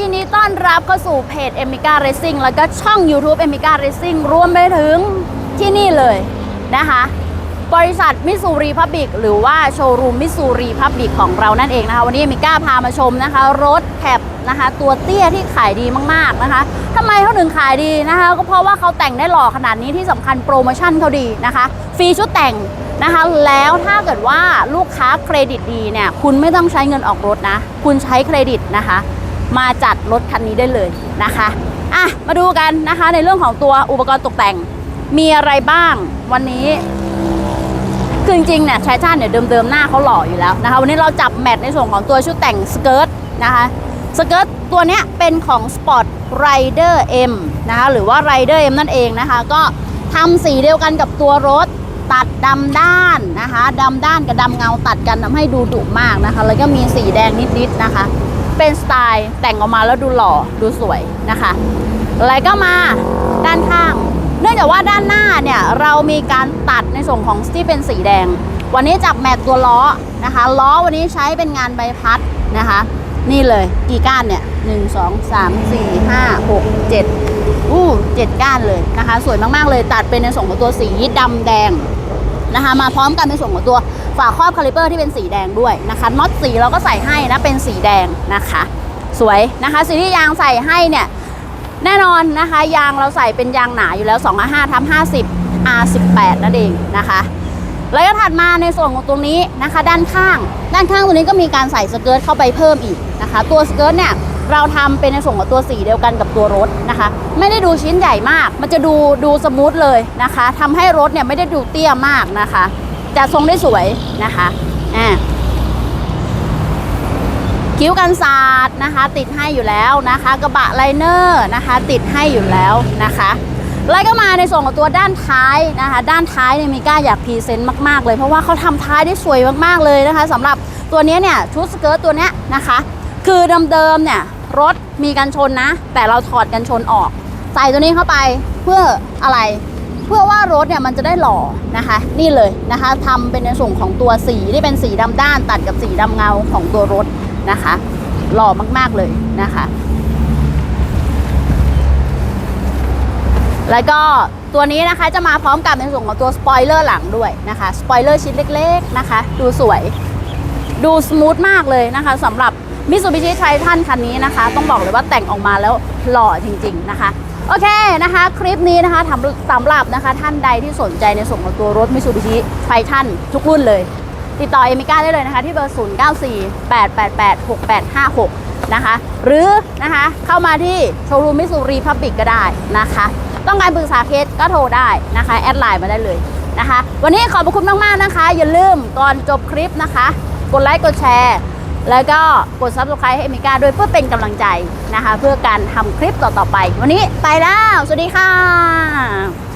ยินดีต้อนรับเข้าสู่เพจ e m i c a Racing แล้วก็ช่อง YouTube e m i c a Racing รวมไปถึงที่นี่เลยนะคะ บริษัทมิสซูรีพับบิกหรือว่าโชว์รูมมิสซูรีพับบิกของเรานั่นเองนะคะ วันนี้เอมิก้าพามาชมนะคะ รถแคปนะคะ ตัวเตี้ยที่ขายดีมากๆนะคะทำไมเขาถึงขายดีนะคะ ก็เพราะว่าเขาแต่งได้หล่อขนาดนี้ที่สำคัญโปรโมชั่นเขาดีนะคะ ฟรีชุดแต่งนะคะแล้วถ้าเกิดว่าลูกค้าเครดิตดีเนี่ยคุณไม่ต้องใช้เงินออกรถนะ คุณใช้เครดิตนะคะ มาจัดรถคันนี้ได้เลยนะคะอะมาดูกันนะคะในเรื่องของตัวอุปกรณ์ตกแต่งมีอะไรบ้างวันนี้คือจริงๆเนี่ยชายชาติเนี่ยเดิมๆหน้าเขาหล่ออยู่แล้วนะคะวันนี้เราจับแมทในส่วนของตัวชุดแต่งสเกิร์ตนะคะสเกิร์ตตัวเนี้ยเป็นของ Spot Rider M นะคะหรือว่า Rider M นั่นเองนะคะ ก็ทำสีเดียวกันกับตัวรถตัดดำด้านนะคะดำด้านกับดำเงาตัดกันทำให้ดูดุมากนะคะ แล้วก็มีสีแดงนิดๆนะคะ เป็นสไตล์แต่งออกมาแล้วดูหล่อดูสวยนะคะแล้วก็มาด้านข้าง เนื่องจากว่าด้านหน้าเนี่ยเรามีการตัดในส่วนของที่เป็นสีแดง วันนี้จับแมทตัวล้อนะคะล้อวันนี้ใช้เป็นงานใบพัดนะคะ นี่เลยกี่ก้านเนี่ยหนึ่งสองสามสี่ห้าหกเจ็ดอู้เจ็ดก้านเลยนะคะ สวยมากๆเลยตัดเป็นในส่วนของตัวสีดำแดงนะคะ มาพร้อมกันในส่วนของตัว ฝาครอบคาลิเปอร์ที่เป็นสีแดงด้วยนะคะน็อตสีเราก็ใส่ให้นะเป็นสีแดงนะคะ สวยนะคะสีที่ยางใส่ให้เนี่ยแน่นอนนะคะ ยางเราใส่เป็นยางหนาอยู่แล้ว2.5ทับ50 R18 นั่นเองนะคะแล้วก็ถัดมาในส่วนของตรงนี้นะคะ ด้านข้าง ด้านข้างตรงนี้ก็มีการใส่สเกิร์ตเข้าไปเพิ่มอีกนะคะ ตัวสเกิร์ตเนี่ยเราทำเป็นในส่วนของตัวสีเดียวกันกับตัวรถนะคะ ไม่ได้ดูชิ้นใหญ่มาก มันจะดูดูสมูทเลยนะคะทำให้รถเนี่ยไม่ได้ดูเตี้ยมากนะคะ จะทรงได้สวยนะคะอ่าคิ้วกันศาสตร์นะคะ ติดให้อยู่แล้วนะคะ กระบะไลเนอร์นะคะ ติดให้อยู่แล้วนะคะแล้วก็มาในส่วนของตัวด้านท้ายนะคะ ด้านท้ายเนี่ยมีก้าอยากพรีเซนต์มากๆเลย เพราะว่าเขาทำท้ายได้สวยมากๆเลยนะคะสำหรับตัวนี้เนี่ยชุดสเกิร์ตตัวนี้นะคะ คือเดิมๆเนี่ยรถมีกันชนนะ แต่เราถอดกันชนออก ใส่ตัวนี้เข้าไปเพื่ออะไร พื่อว่ารถเนี่ยมันจะได้หล่อนะคะ นี่เลยนะคะทำเป็นในส่วนของตัวสีที่เป็นสีดำด้านตัดกับสีดำเงาของตัวรถนะคะ หล่อมากๆเลยนะคะ แล้วก็ตัวนี้นะคะจะมาพร้อมกับในส่วนของตัวสปอยเลอร์หลังด้วยนะคะสปอยเลอร์ชิ้นเล็ก ๆนะคะ ดูสวย ดูสมูทมากเลยนะคะสำหรับมิ t ูบิชิไททันคันนี้นะคะ ต้องบอกเลยว่าแต่งออกมาแล้วหล่อจริง ๆ นะคะ โอเคนะคะ คลิปนี้นะคะทำสำหรับนะคะท่านใดที่สนใจในส่วนของตัวรถมิ t ูบิชิไททันทุกรุ่นเลย ติดต่อเอมิก้าได้เลยนะคะ ที่เบอร์ 0 9 4 8 8 8 6 8 5 6 นะคะ หรือนะคะเข้ามาที่โชว์รูมมิสูรีพับบิกก็ได้นะคะ ต้องการปรึกษาเคสก็โทรได้นะคะ แอดไลน์มาได้เลยนะคะ วันนี้ขอบคุณมากๆนะคะ อย่าลืมก่อนจบคลิปนะคะ กดไลค์กดแชร์ แล้วก็กด subscribe ให้เมิกาด้วยเพื่อเป็นกำลังใจนะคะ เพื่อการทำคลิปต่อๆไป วันนี้ไปแล้ว สวัสดีค่ะ